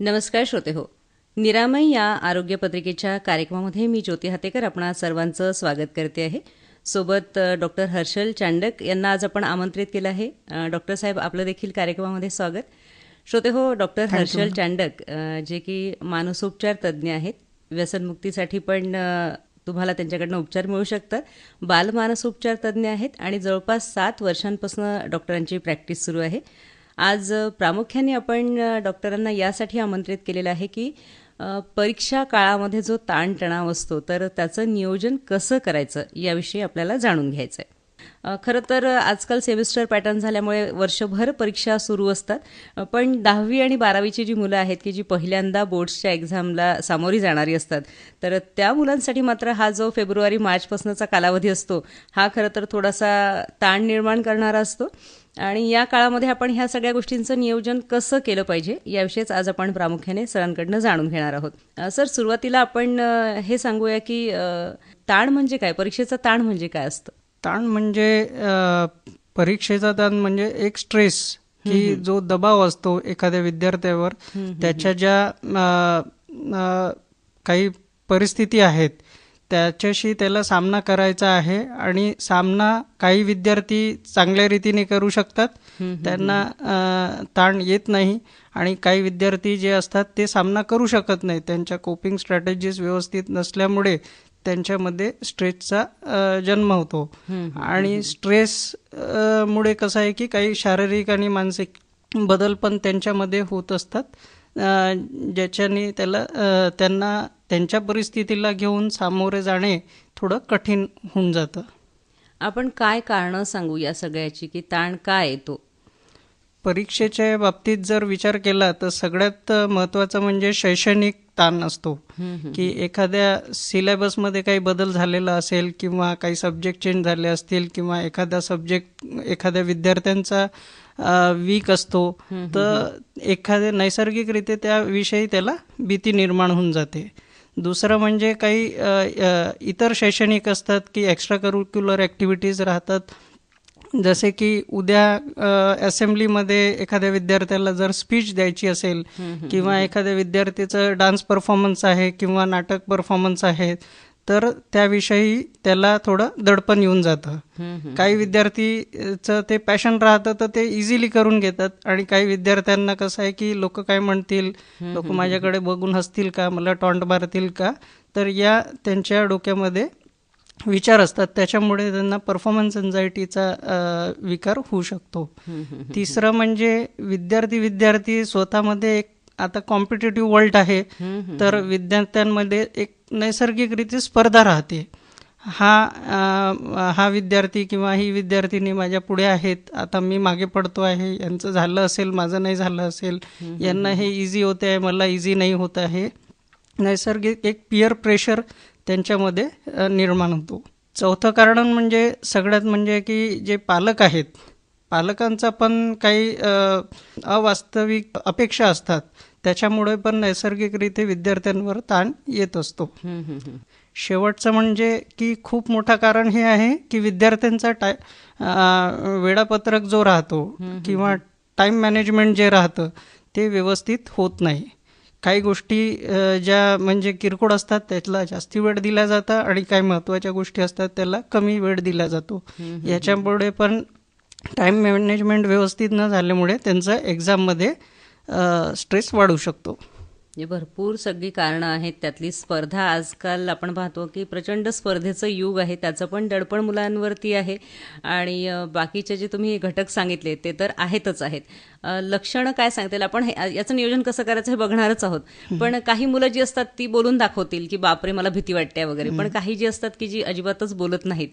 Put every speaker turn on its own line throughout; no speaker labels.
नमस्कार श्रोते हो. निरामय या आरोग्य पत्रिकेच्या कार्यक्रमामध्ये मी ज्योती हातेकर आपणा सर्वांचं स्वागत करते आहे. सोबत डॉक्टर हर्षल चांडक यांना आज आपण आमंत्रित केलं आहे. डॉक्टर साहेब आपलं देखील कार्यक्रमामध्ये स्वागत. श्रोते हो डॉक्टर हर्षल चांडक जे की मानसोपचार तज्ज्ञ आहेत. व्यसनमुक्तीसाठी पण तुम्हाला त्यांच्याकडनं उपचार मिळू शकतात. बालमानसोपचार तज्ज्ञ आहेत आणि जवळपास सात वर्षांपासून डॉक्टरांची प्रॅक्टिस सुरू आहे. आज प्रामुख्याने आपण डॉक्टरांना यासाठी आमंत्रित केलेलं आहे की परीक्षा काळामध्ये जो ताणतणाव असतो तर त्याचं नियोजन कसं करायचं याविषयी आपल्याला जाणून घ्यायचं आहे खरं तर आजकाल सेमिस्टर पॅटर्न झाल्यामुळे वर्षभर परीक्षा सुरू असतात पण दहावी आणि बारावीची जी मुलं आहेत की जी पहिल्यांदा बोर्ड्सच्या एक्झामला सामोरी जाणारी असतात तर त्या मुलांसाठी मात्र हा जो फेब्रुवारी मार्चपासूनचा कालावधी असतो हा खरं तर थोडासा ताण निर्माण करणारा असतो. आणि या काळामध्ये आपण ह्या सगळ्या गोष्टींचं नियोजन कसं केलं पाहिजे याविषयीच आज आपण प्रामुख्याने सरांकडनं जाणून घेणार आहोत. सर सुरुवातीला आपण हे सांगूया की ताण म्हणजे काय? परीक्षेचा ताण म्हणजे काय असतं?
ताण म्हणजे परीक्षेचा ताण म्हणजे एक स्ट्रेस की जो दबाव असतो एखाद्या विद्यार्थ्यावर. त्याच्या ज्या काही परिस्थिती आहेत त्याच्याशी त्याला सामना करायचा आहे आणि सामना काही विद्यार्थी चांगल्या रीतीने करू शकतात. त्यांना ताण येत नाही आणि काही विद्यार्थी जे असतात ते सामना करू शकत नाही. त्यांच्या कोपिंग स्ट्रॅटेजीज व्यवस्थित नसल्यामुळे त्यांच्यामध्ये स्ट्रेसचा जन्म होतो. आणि स्ट्रेस मुळे कसं आहे की काही शारीरिक आणि मानसिक बदल पण त्यांच्यामध्ये होत असतात. ज्याच्याने त्याला त्यांना त्यांच्या परिस्थितीला घेऊन सामोरे जाणे थोडं कठीण होऊन जातं.
आपण काय कारणं सांगू या सगळ्याची? की ताण काय येतो?
परीक्षेच्या बाबतीत जर विचार केला तर सगळ्यात महत्त्वाचं म्हणजे शैक्षणिक ताण असतो. की एखाद्या सिलेबसमध्ये काही बदल झालेला असेल किंवा काही सब्जेक्ट चेंज झाले असतील किंवा एखादा सब्जेक्ट एखाद्या विद्यार्थ्यांचा वीक असतो तर एखाद्या नैसर्गिकरित्या त्या विषयी त्याला भीती निर्माण होऊन जाते. दुसरं म्हणजे काही इतर शैक्षणिक असतात की एक्स्ट्रा करिक्युलर ॲक्टिव्हिटीज राहतात. जसे की उद्या असेंब्लीमध्ये एखाद्या विद्यार्थ्याला जर स्पीच द्यायची असेल किंवा एखाद्या विद्यार्थीचं डान्स परफॉर्मन्स आहे किंवा नाटक परफॉर्मन्स आहे तर त्याविषयी त्याला थोडं दडपण येऊन जातं. काही विद्यार्थीचं ते पॅशन राहतं तर ते इझिली करून घेतात. आणि काही विद्यार्थ्यांना कसं आहे की लोक काय म्हणतील लोक माझ्याकडे बघून हसतील का मला टॉन्ट मारतील का? तर या त्यांच्या डोक्यामध्ये विचार असतात. त्याच्यामुळे त्यांना परफॉर्मन्स एन्झायटीचा विकार होऊ शकतो. तिसरं म्हणजे विद्यार्थी विद्यार्थी स्वतःमध्ये एक आता कॉम्पिटेटिव्ह वर्ल्ड आहे तर विद्यार्थ्यांमध्ये एक नैसर्गिकरित्या स्पर्धा राहते. हा हा विद्यार्थी किंवा ही विद्यार्थिनी माझ्या पुढे आहेत आता मी मागे पडतो आहे यांचं झालं असेल माझं नाही झालं असेल यांना हे इझी होते आहे मला इझी नाही होत आहे. नैसर्गिक एक पिअर प्रेशर त्यांच्यामध्ये निर्माण होतो. चौथं कारण म्हणजे सगळ्यात म्हणजे की जे पालक आहेत पालकांचा पण काही अवास्तविक अपेक्षा असतात. त्याच्यामुळे पण नैसर्गिकरित्या विद्यार्थ्यांवर ताण येत असतो. शेवटचं म्हणजे की खूप मोठं कारण हे आहे की विद्यार्थ्यांचा टाय वेळापत्रक जो राहतो किंवा टाईम मॅनेजमेंट जे राहतं ते व्यवस्थित होत नाही. काही गोष्टी ज्या म्हणजे किरकोळ असतात त्याला जास्ती वेळ दिला जातं आणि काही महत्त्वाच्या गोष्टी असतात त्याला कमी वेळ दिला जातो. याच्यामुळे पण टाईम मॅनेजमेंट व्यवस्थित न झाल्यामुळे त्यांचा एक्झाममध्ये स्ट्रेस वाढू शकतो.
जे भरपूर सगळी कारणं आहेत. त्यातली स्पर्धा आजकाल आपण पाहतो की प्रचंड स्पर्धेचं युग आहे. त्याचं पण दडपण मुलांवरती आहे. आणि बाकीचे जे तुम्ही घटक सांगितले ते तर आहेतच आहेत. लक्षणं काय सांगतील? आपण हे- याचं नियोजन कसं करायचं हे बघणारच आहोत. पण काही मुलं जी असतात ती बोलून दाखवतील की बापरे मला भीती वाटते वगैरे. पण काही जी असतात की जी अजिबातच बोलत नाहीत.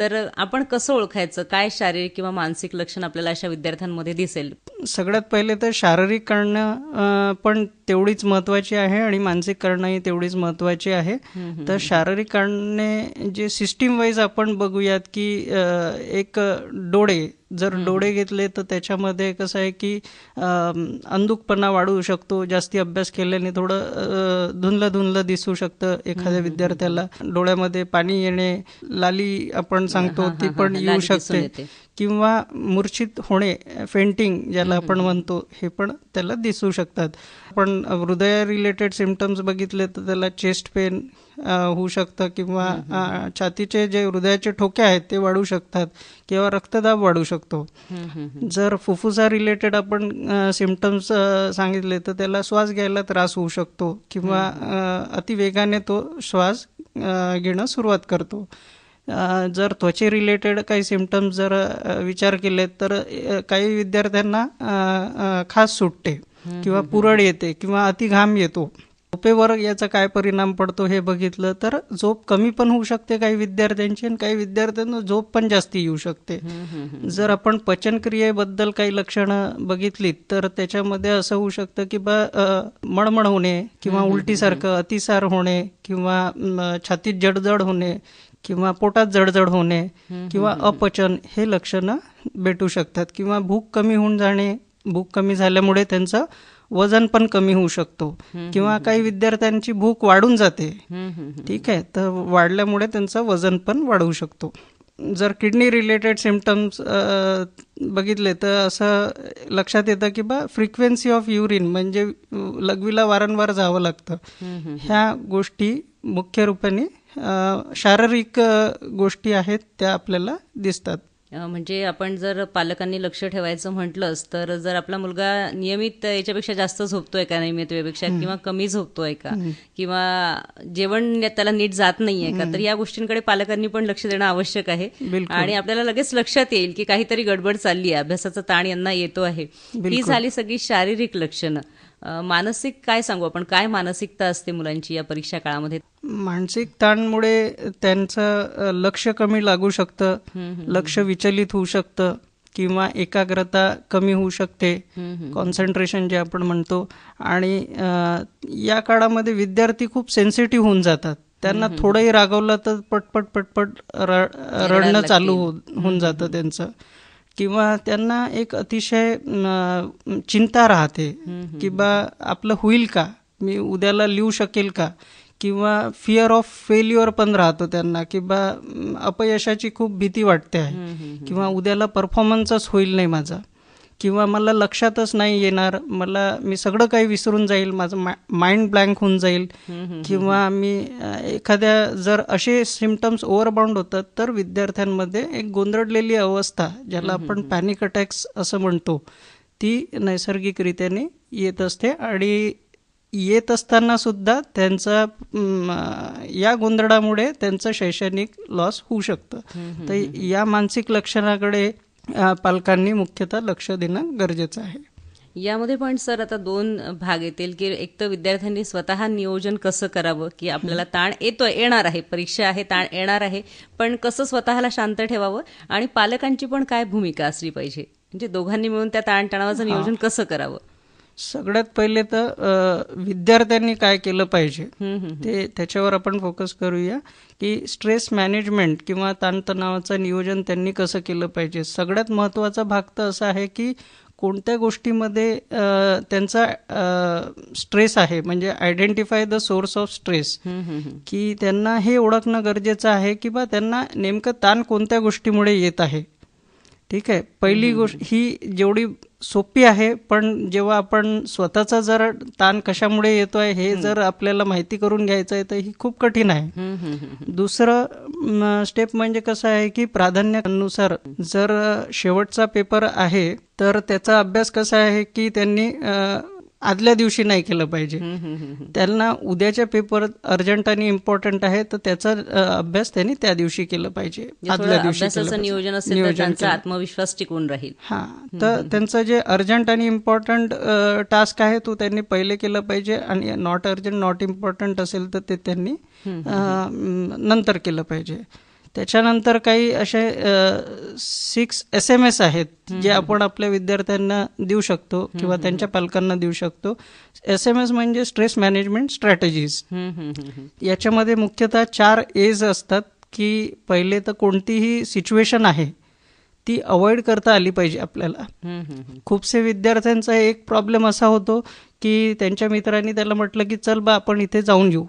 तर आपण कसं ओळखायचं? काय शारीरिक किंवा मानसिक लक्षण आपल्याला अशा विद्यार्थ्यांमध्ये दिसेल?
सगळ्यात पहिले तर शारीरिक कारणं पण तेवढीच महत्त्वाची आहे आणि मानसिक कारणंही तेवढीच महत्त्वाची आहे. तर शारीरिक कारणे जे सिस्टीम वाईज आपण बघूयात की एक डोळे जर डोळे घेतले तर त्याच्यामध्ये कसं आहे की अंधुकपणा वाढू शकतो जास्ती अभ्यास केल्याने थोडं धुंदलं धुंदलं दिसू शकतं एखाद्या विद्यार्थ्याला. डोळ्यामध्ये पाणी येणे लाली आपण सांगतो ती पण येऊ शकते. किंवा मूर्छित होणे फेंटिंग ज्याला आपण म्हणतो हे पण त्याला दिसू शकतात. आपण हृदया रिलेटेड सिमटम्स बघितले तर त्याला चेस्ट पेन होऊ शकतं किंवा छातीचे जे हृदयाचे ठोके आहेत ते वाढू शकतात किंवा रक्तदाब वाढू शकतो. जर फुफ्फुसा रिलेटेड आपण सिमटम्स सांगितले तर त्याला श्वास घ्यायला त्रास होऊ शकतो किंवा अतिवेगाने तो श्वास घेणं सुरुवात करतो. जर त्वचे रिलेटेड काही सिमटम्स जर विचार केले तर काही विद्यार्थ्यांना खास सुटते किंवा पुरळ येते किंवा अति घाम येतो. झोपेवर याचा काय परिणाम पडतो हे बघितलं तर झोप कमी पण होऊ शकते काही विद्यार्थ्यांची आणि काही विद्यार्थ्यांना झोप पण जास्ती येऊ शकते. जर आपण पचनक्रियेबद्दल काही लक्षणं बघितलीत तर त्याच्यामध्ये असं होऊ शकतं की बा मळमळ होणे किंवा उलटीसारखं अतिसार होणे किंवा छातीत जडजड होणे किंवा पोटात जडजड होणे किंवा अपचन हे लक्षणं भेटू शकतात. किंवा भूक कमी होऊन जाणे भूक कमी झाल्यामुळे त्यांचं वजन पण कमी होऊ शकतो. किंवा काही विद्यार्थ्यांची भूक वाढून जाते. ठीक आहे तर वाढल्यामुळे त्यांचं वजन पण वाढवू शकतो. जर किडनी रिलेटेड सिमटम्स बघितले तर असं लक्षात येतं की बा फ्रिक्वेन्सी ऑफ युरिन म्हणजे लघवीला वारंवार जावं लागतं. ह्या गोष्टी मुख्य रूपाने शारीरिक गोष्टी आहेत त्या आपल्याला दिसतात.
म्हणजे आपण जर पालकांनी लक्ष ठेवायचं म्हटलंच तर जर आपला मुलगा नियमित याच्यापेक्षा जास्त झोपतोय का नियमित वेळेपेक्षा किंवा कमी झोपतोय का? किंवा जेवण त्याला नीट जात नाहीये का? तर या गोष्टींकडे पालकांनी पण लक्ष देणं आवश्यक आहे. आणि आपल्याला लगेच लक्षात येईल की काहीतरी गडबड चालली आहे अभ्यासाचा ताण यांना येतो आहे. ही झाली सगळी शारीरिक लक्षणं. मानसिक काय सांगू आपण? काय मानसिकता असते मुलांची या परीक्षा काळामध्ये?
मानसिक ताणमुळे त्यांचं लक्ष कमी लागू शकतं लक्ष विचलित होऊ शकतं किंवा एकाग्रता कमी होऊ शकते. कॉन्सन्ट्रेशन जे आपण म्हणतो. आणि या काळामध्ये विद्यार्थी खूप सेन्सिटिव्ह होऊन जातात. त्यांना थोडंही रागवलं तर पटपट पटपट रडणं चालू हो- होऊन जातं त्यांचं. किंवा त्यांना एक अतिशय चिंता राहते की बा आपलं होईल का? मी उद्याला लिहू शकेल का? किंवा फिअर ऑफ फेल्युअर पण राहतो त्यांना की बा अं, अपयशाची खूप भीती वाटते आहे. किंवा उद्याला परफॉर्मन्सच होईल नाही माझा. किंवा मला लक्षातच नाही येणार मला मी सगळं काही विसरून जाईल माझं माइंड ब्लँक होऊन जाईल. किंवा मी एखाद्या जर असे सिमटम्स ओव्हरबाउंड होतात तर विद्यार्थ्यांमध्ये एक गोंधळलेली अवस्था ज्याला आपण पॅनिक अटॅक्स असं म्हणतो ती नैसर्गिकरित्याने येत असते. आणि येत असताना सुद्धा त्यांचा म, या गोंधळामुळे त्यांचं शैक्षणिक लॉस होऊ शकतं. तर या मानसिक लक्षणाकडे पालकांनी मुख्यतः लक्ष देणं गरजेचं आहे.
यामध्ये पण सर आता दोन भाग येतील की एक तर विद्यार्थ्यांनी स्वतः नियोजन कसं करावं की आपल्याला ताण येतोय येणार आहे परीक्षा आहे ताण येणार आहे पण कसं स्वतःला शांत ठेवावं आणि पालकांची पण काय भूमिका असली पाहिजे? म्हणजे दोघांनी मिळून त्या ताणतणावाचं नियोजन कसं करावं?
सगळ्यात पहिले तर विद्यार्थ्यांनी काय केलं पाहिजे ते त्याच्यावर आपण फोकस करूया की स्ट्रेस मॅनेजमेंट किंवा ताणतणावाचं नियोजन त्यांनी कसं केलं पाहिजे. सगळ्यात महत्त्वाचा भाग तर असा आहे की कोणत्या गोष्टीमध्ये त्यांचा स्ट्रेस आहे म्हणजे identify the source of stress की त्यांना हे ओळखणं गरजेचं आहे की बा त्यांना नेमकं ताण कोणत्या गोष्टीमुळे येत आहे. ठीक आहे? पहिली गोष्ट ही जेवढी सोपी आहे पण जेव्हा आपण स्वतःचा जर ताण कशामुळे येतो आहे हे जर आपल्याला माहिती करून घ्यायचं आहे तर ही खूप कठीण आहे. दुसरं स्टेप म्हणजे कसं आहे की प्राधान्यानुसार जर शेवटचा पेपर आहे तर त्याचा अभ्यास कसा आहे की त्यांनी आदल्या दिवशी नाही केलं पाहिजे. त्यांना उद्याच्या पेपर अर्जंट आणि इम्पॉर्टंट आहे तर त्याचा अभ्यास त्यांनी त्या दिवशी केलं पाहिजे.
म्हणजे
आदल्या दिवशी.
नियोजन त्यांचा आत्मविश्वास टिकून राहील.
हा तर त्यांचं जे अर्जंट आणि इम्पॉर्टंट टास्क आहे तो त्यांनी पहिले केलं पाहिजे. आणि नॉट अर्जंट नॉट इम्पॉर्टंट असेल तर ते त्यांनी नंतर केलं पाहिजे. त्याच्यानंतर काही असे सिक्स एस एम एस आहेत जे आपण आपल्या विद्यार्थ्यांना देऊ शकतो किंवा त्यांच्या पालकांना देऊ शकतो. एस एम एस म्हणजे स्ट्रेस मॅनेजमेंट स्ट्रॅटेजीज याच्यामध्ये मुख्यतः चार एज असतात की पहिले तर कोणतीही सिच्युएशन आहे ती अवॉइड करता आली पाहिजे आपल्याला. खूपसे विद्यार्थ्यांचा एक प्रॉब्लेम असा होतो की त्यांच्या मित्रांनी त्याला म्हटलं की चल बा आपण इथे जाऊन येऊ.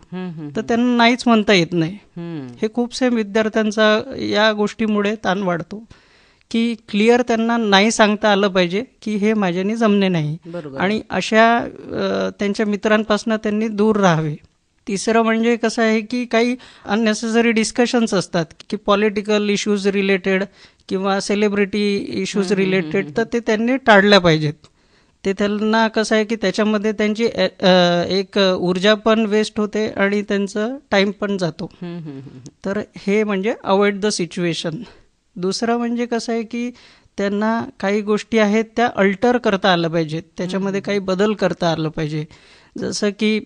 तर त्यांना नाहीच म्हणता येत नाही. हे खूपसे विद्यार्थ्यांचा या गोष्टीमुळे ताण वाढतो की क्लिअर त्यांना नाही सांगता आलं पाहिजे की हे माझ्याने जमणे नाही. आणि अशा त्यांच्या मित्रांपासून त्यांनी दूर राहावे. तिसरं म्हणजे कसं आहे की काही अननेसेसरी डिस्कशन्स असतात की पॉलिटिकल इश्यूज रिलेटेड किंवा सेलिब्रिटी इश्यूज रिलेटेड तर ते त्यांनी टाळल्या पाहिजेत. ते त्यांना कसं आहे की त्याच्यामध्ये त्यांची एक ऊर्जा पण वेस्ट होते आणि त्यांचं टाईम पण जातो. तर हे म्हणजे अवॉइड द सिच्युएशन दुसरं म्हणजे कसं आहे की त्यांना काही गोष्टी आहेत त्या अल्टर करता आलं पाहिजेत. त्याच्यामध्ये काही बदल करता आलं पाहिजे. जसं की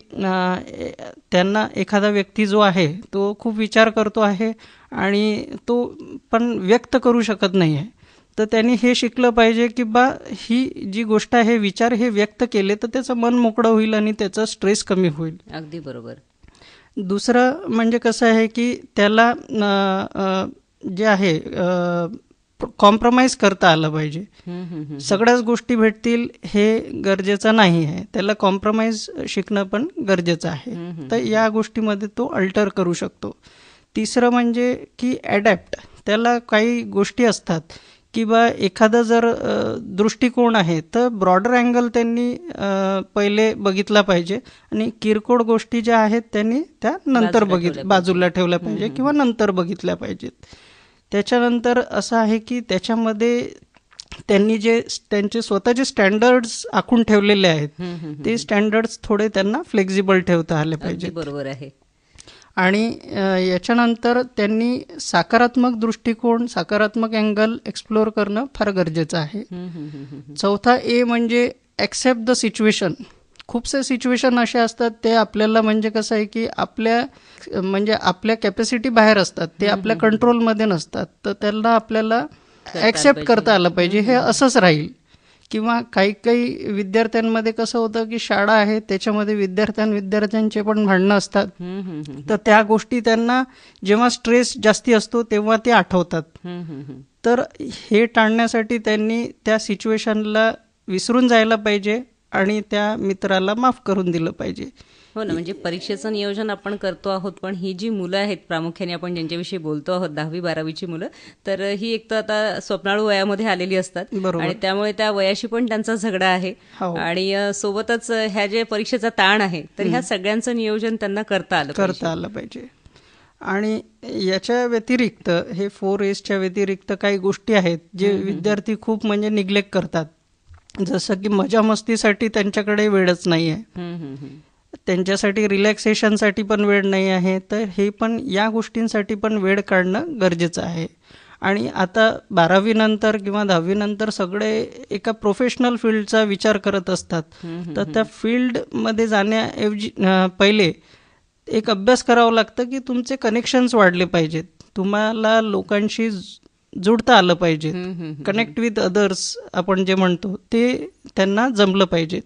त्यांना एखादा व्यक्ती जो आहे तो खूप विचार करतो आहे आणि तो पण व्यक्त करू शकत नाही आहे तर त्यांनी हे शिकलं पाहिजे की बा ही जी गोष्ट आहे विचार हे व्यक्त केले तर त्याचं मन मोकळं होईल आणि त्याचा स्ट्रेस कमी होईल.
अगदी बरोबर.
दुसरं म्हणजे कसं आहे की त्याला जे आहे कॉम्प्रोमाइज करता आलं पाहिजे. सगळ्याच गोष्टी भेटतील हे गरजेचं नाही आहे. त्याला कॉम्प्रोमाइज शिकणं पण गरजेचं आहे. तर या गोष्टीमध्ये तो अल्टर करू शकतो. तिसरं म्हणजे की ॲडॅप्ट त्याला काही गोष्टी असतात की बा एखादा जर दृष्टिकोन आहे तर ब्रॉडर अँगल त्यांनी पहिले बघितला पाहिजे आणि किरकोळ गोष्टी ज्या आहेत त्यांनी त्या नंतर बघित बाजूला ठेवल्या पाहिजे किंवा नंतर बघितल्या पाहिजेत. त्याच्यानंतर असं आहे की त्याच्यामध्ये त्यांनी जे त्यांचे स्वतःचे स्टँडर्ड्स आखून ठेवलेले आहेत ते स्टँडर्ड्स थोडे त्यांना फ्लेक्झिबल ठेवता आले पाहिजे
बरोबर आहे.
आणि याच्यानंतर त्यांनी सकारात्मक दृष्टिकोन सकारात्मक अँगल एक्सप्लोअर करणं फार गरजेचं आहे. चौथा ए म्हणजे ॲक्सेप्ट द सिच्युएशन खूपसे सिच्युएशन असे असतात ते आपल्याला म्हणजे कसं आहे की आपल्या म्हणजे आपल्या कॅपॅसिटी बाहेर असतात ते आपल्या कंट्रोलमध्ये नसतात. तर त्यांना आपल्याला ॲक्सेप्ट करता आलं पाहिजे. हे असंच राहील. किंवा काही काही विद्यार्थ्यांमध्ये कसं होतं की शाळा आहे त्याच्यामध्ये विद्यार्थ्यां विद्यार्थ्यांचे पण भांडणं असतात. तर त्या गोष्टी त्यांना जेव्हा स्ट्रेस जास्ती असतो तेव्हा ते आठवतात. तर हे टाळण्यासाठी त्यांनी त्या सिच्युएशनला विसरून जायला पाहिजे. आणि त्या मित्राला माफ करून दिलं पाहिजे.
हो ना म्हणजे परीक्षेचं नियोजन आपण करतो आहोत पण ही जी मुलं आहेत प्रामुख्याने आपण ज्यांच्याविषयी बोलतो आहोत दहावी बारावीची मुलं तर ही एक तर आता स्वप्नाळू वयामध्ये आलेली असतात.
बरोबर.
आणि त्यामुळे त्या वयाशी पण त्यांचा झगडा आहे.
हो.
आणि सोबतच ह्या जे परीक्षेचा ताण आहे तर ह्या सगळ्यांचं नियोजन त्यांना करता आलं.
करता आलं पाहिजे. आणि याच्या व्यतिरिक्त हे फोर एजच्या व्यतिरिक्त काही गोष्टी आहेत जे विद्यार्थी खूप म्हणजे निग्लेक्ट करतात. जसं की मजा मस्तीसाठी त्यांच्याकडे वेळच नाही आहे. त्यांच्यासाठी रिलॅक्सेशनसाठी पण वेळ नाही आहे. तर हे पण या गोष्टींसाठी पण वेळ काढणं गरजेचं आहे. आणि आता बारावीनंतर किंवा दहावीनंतर सगळे एका प्रोफेशनल फील्डचा विचार करत असतात. तर त्या फील्डमध्ये जाण्याऐवजी पहिले एक अभ्यास करावा लागतं की तुमचे कनेक्शन्स वाढले पाहिजेत. तुम्हाला लोकांशी जुडता आलं पाहिजे. कनेक्ट विथ अदर्स आपण जे म्हणतो ते त्यांना जमलं पाहिजेत.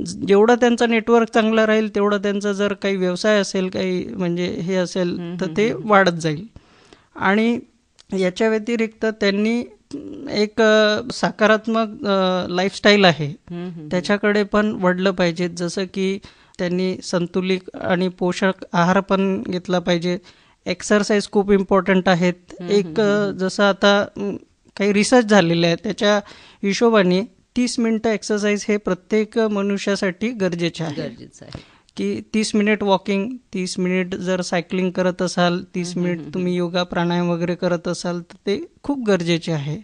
जेवढं त्यांचं नेटवर्क चांगलं राहील तेवढं त्यांचा जर काही व्यवसाय असेल काही म्हणजे हे असेल तर ते वाढत जाईल. आणि याच्या व्यतिरिक्त त्यांनी एक सकारात्मक लाईफस्टाईल आहे. त्याच्याकडे पण वळलं पाहिजे जसं की त्यांनी संतुलित आणि पोषक आहार पण घेतला पाहिजे. एक्सरसाइज खूप इम्पॉर्टंट आहेत. एक जसं आता काही रिसर्च झालेले आहे त्याच्या हिशोबाने तीस मिनिटं एक्सरसाइज हे प्रत्येक मनुष्यासाठी गरजेचे आहे.
गरजेचं आहे.
की तीस मिनिट वॉकिंग तीस मिनिट जर सायकलिंग करत असाल तीस मिनिट तुम्ही योगा प्राणायाम वगैरे करत असाल तर ते खूप गरजेचे आहे.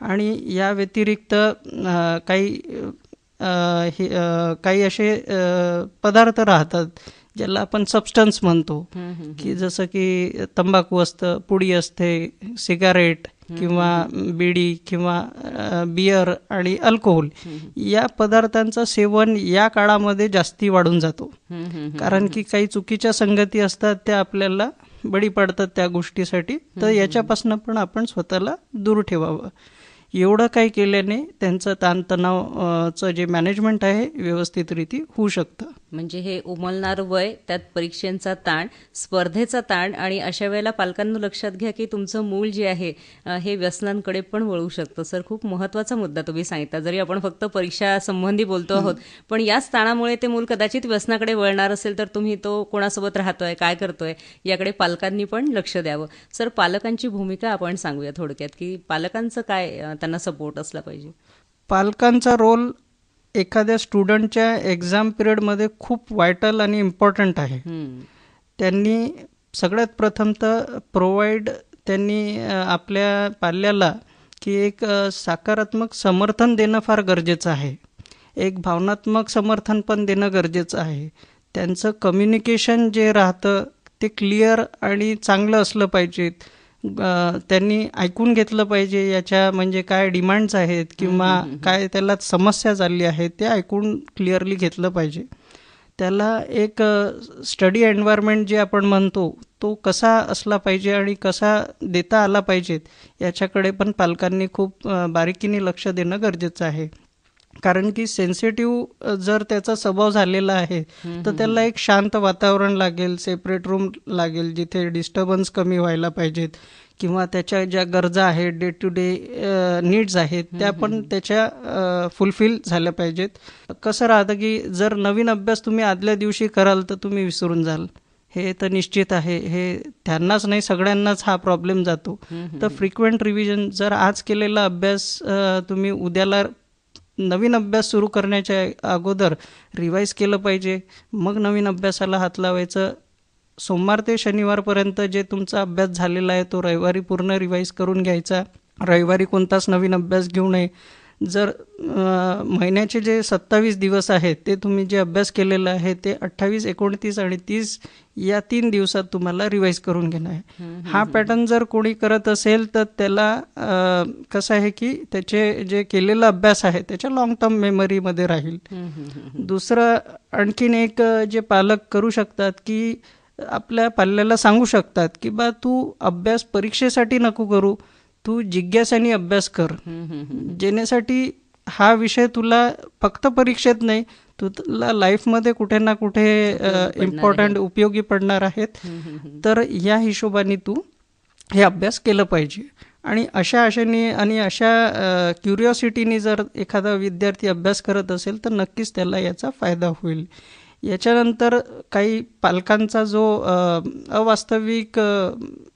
आणि या व्यतिरिक्त काही हे काही असे पदार्थ राहतात ज्याला आपण सबस्टन्स म्हणतो. की जसं की तंबाखू असतं पुडी असते सिगारेट किंवा बिडी किंवा बियर आणि अल्कोहोल या पदार्थांचं सेवन या काळामध्ये जास्ती वाढून जातो. कारण की काही चुकीच्या संगती असतात त्या आपल्याला बळी पडतात त्या गोष्टीसाठी. तर याच्यापासून पण आपण स्वतःला दूर ठेवावं. एवढं काही केल्याने त्यांचं ताणतणावचं जे मॅनेजमेंट आहे व्यवस्थित रीती होऊ शकतं.
म्हणजे हे उमलणार वय त्यात परीक्षांचा ताण स्पर्धेचा ताण आणि अशा वेळेला पालकांना लक्षात घ्या की तुमचं मूल जे आहे हे व्यसनांकडे पण वळू शकतं. सर खूप महत्त्वाचा मुद्दा तुम्ही सांगितला. जरी आपण फक्त परीक्षा संबंधी बोलतो आहोत पण याच ताणामुळे ते मूल कदाचित व्यसनाकडे वळणार असेल तर तुम्ही तो कोणासोबत राहतोय काय करतोय याकडे पालकांनी पण लक्ष द्यावं. सर पालकांची भूमिका आपण सांगूया थोडक्यात की पालकांचं काय त्यांना सपोर्ट असला पाहिजे?
पालकांचा रोल एखाद्या स्टुडंटच्या एक्झाम पिरियडमध्ये खूप वायटल आणि इम्पॉर्टंट आहे. त्यांनी सगळ्यात प्रथम तर प्रोव्हाइड त्यांनी आपल्या पाल्याला की एक सकारात्मक समर्थन देणं फार गरजेचं आहे. एक भावनात्मक समर्थन पण देणं गरजेचं आहे. त्यांचं कम्युनिकेशन जे राहतं ते क्लिअर आणि चांगलं असलं पाहिजे अ, त्यांनी ऐकून घेतलं पाहिजे याच्या म्हणजे काय डिमांड्स आहेत किंवा काय त्याला समस्या चालली आहे ते ऐकून क्लिअरली घेतलं पाहिजे. त्याला एक स्टडी एन्व्हायरमेंट जे आपण म्हणतो तो कसा असला पाहिजे आणि कसा देता आला पाहिजेत याच्याकडे पण पालकांनी खूप बारीकीने लक्ष देणं गरजेचं आहे. कारण की सेन्सिटिव्ह जर त्याचा स्वभाव झालेला आहे तर त्याला एक शांत वातावरण लागेल सेपरेट रूम लागेल जिथे डिस्टर्बन्स कमी व्हायला पाहिजेत किंवा त्याच्या ज्या गरजा आहेत डे टू डे नीड्स आहेत त्या पण त्याच्या फुलफिल झाल्या पाहिजेत. कसं राहतं की जर नवीन अभ्यास तुम्ही आदल्या दिवशी कराल तर तुम्ही विसरून जाल. हे तर निश्चित आहे. हे त्यांनाच नाही सगळ्यांनाच हा प्रॉब्लेम जातो. तर फ्रिक्वेंट रिव्हिजन जर आज केलेला अभ्यास तुम्ही उद्याला नवीन अभ्यास सुरू करण्याच्या अगोदर रिवाईज केलं पाहिजे. मग नवीन अभ्यासाला हात लावायचं. सोमवार ते शनिवारपर्यंत जे तुमचा अभ्यास झालेला आहे तो रविवारी पूर्ण रिवाईज करून घ्यायचा. रविवारी कोणताच नवीन अभ्यास घेऊ नये. जर महिन्याचे जे सत्तावीस दिवस आहेत ते तुम्ही जे अभ्यास केलेला आहे ते अठ्ठावीस एकोणतीस आणि तीस या तीन दिवसात तुम्हाला रिवाईज करून घेणं आहे. हा पॅटर्न जर कोणी करत असेल तर त्याला कसं आहे की त्याचे जे केलेला अभ्यास आहे त्याच्या लॉंग टर्म मेमरीमध्ये राहील. दुसरं आणखीन एक जे पालक करू शकतात की आपल्या पाल्याला सांगू शकतात की बा तू अभ्यास परीक्षेसाठी नको करू. तू जिज्ञासाने अभ्यास कर. जेण्यासाठी हा विषय तुला फक्त परीक्षेत नाही तुला लाईफमध्ये कुठे ना कुठे इम्पॉर्टंट उपयोगी पडणार आहेत. तर या हिशोबाने तू हे अभ्यास केलं पाहिजे. आणि अशा आशेने आणि अशा क्युरिओसिटीने जर एखादा विद्यार्थी अभ्यास करत असेल तर नक्कीच त्याला याचा फायदा होईल. याच्यानंतर काही पालकांचा जो अवास्तविक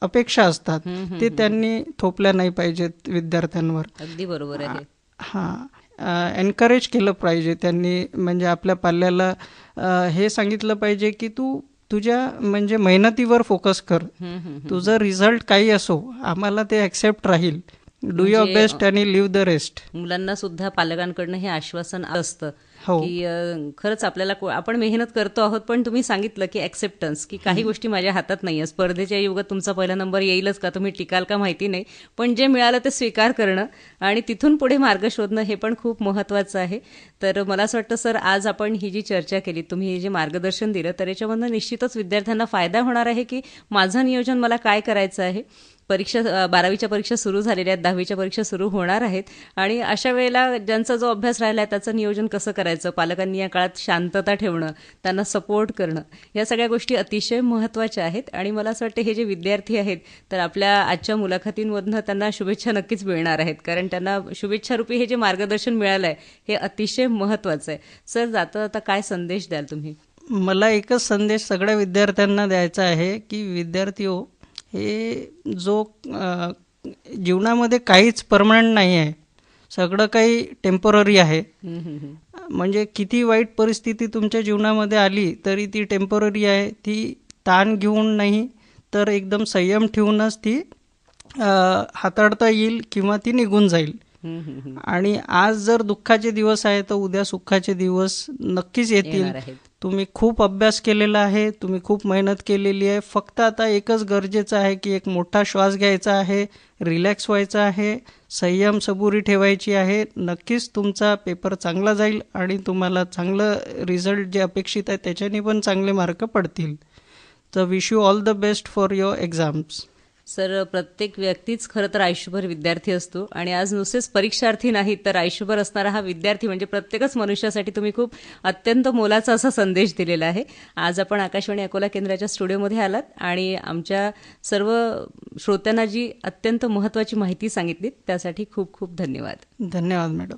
अपेक्षा असतात ते त्यांनी थोपल्या नाही पाहिजेत विद्यार्थ्यांवर.
अगदी बरोबर आहे.
हां एनकरेज केलं पाहिजे त्यांनी म्हणजे आपल्या पाल्याला हे सांगितलं पाहिजे की तू तुझ्या म्हणजे मेहनतीवर फोकस कर. तुझं रिझल्ट काही असो आम्हाला ते ॲक्सेप्ट राहील. डू युअर बेस्ट आणि लिव्ह द रेस्ट
मुलांना सुद्धा पालकांकडनं हे आश्वासन असतं. की अ, खरंच आपल्याला को- आपण मेहनत करतो आहोत पण तुम्ही सांगितलं की ऍक्सेप्टन्स की काही गोष्टी माझ्या हातात नाहीये स्पर्धेच्या युगात तुमचा पहिला नंबर येईलच का? तुम्ही टिकाल का माहिती नाही. पण जे मिळालं ते स्वीकार करणं आणि तिथून पुढे मार्ग शोधणं हे पण खूप महत्वाचं आहे. तर मला असं वाटतं सर आज आपण ही जी चर्चा केली तुम्ही हे जे मार्गदर्शन दिलं तर याच्यामधनं निश्चितच विद्यार्थ्यांना फायदा होणार आहे की माझं नियोजन मला काय करायचं आहे? परीक्षा बारावीच्या परीक्षा सुरू झालेल्या आहेत दहावीच्या परीक्षा सुरू होणार आहेत. आणि अशा वेळेला ज्यांचा जो अभ्यास राहिला आहे त्याचं नियोजन कसं करायचं? पालकांनी या काळात शांतता ठेवणं त्यांना सपोर्ट करणं या सगळ्या गोष्टी अतिशय महत्त्वाच्या आहेत. आणि मला असं वाटतं हे जे विद्यार्थी आहेत तर आपल्या आजच्या मुलाखतींमधनं त्यांना शुभेच्छा नक्कीच मिळणार आहेत. कारण त्यांना शुभेच्छारूपी हे जे मार्गदर्शन मिळालं आहे हे अतिशय महत्त्वाचं आहे. सर जाता जाता काय संदेश द्याल तुम्ही?
मला एकच संदेश सगळ्या विद्यार्थ्यांना द्यायचा आहे की विद्यार्थी हो हे जो जीवनामध्ये काहीच परमनंट नाही आहे सगळं काही टेंपररी आहे. म्हणजे किती वाईट परिस्थिती तुमच्या जीवनामध्ये आली तरी ती टेंपररी आहे. ती ताण घेऊन नाही तर एकदम संयम ठेवूनच ती हाताळता येईल किंवा ती निघून जाईल. आणि आज जर दुःखाचे दिवस आहे तर उद्या सुखाचे दिवस नक्कीच येतील. तुम्ही खूप अभ्यास केलेला आहे तुम्ही खूप मेहनत केलेली आहे. फक्त आता एकच गरजेचं आहे की एक मोठा श्वास घ्यायचा आहे रिलॅक्स व्हायचा आहे संयम सबुरी ठेवायची आहे. नक्कीच तुमचा पेपर चांगला जाईल आणि तुम्हाला चांगलं रिझल्ट जे अपेक्षित आहे त्याच्याने पण चांगले मार्क पडतील. तर wish you all the best for your exams
sir प्रत्येक व्यक्तीच खरं तर आयुष्यभर विद्यार्थी असतो आणि आज नुसतेच परीक्षार्थी नाहीत तर आयुष्यभर असणारा हा विद्यार्थी म्हणजे प्रत्येकच मनुष्यासाठी तुम्ही खूप अत्यंत मोलाचा असा संदेश दिलेला आहे. आज आपण आकाशवाणी अकोला केंद्राच्या स्टुडिओमध्ये आलात आणि आमच्या सर्व श्रोत्यांना जी अत्यंत महत्त्वाची माहिती सांगितली त्यासाठी खूप खूप धन्यवाद.
धन्यवाद मॅडम.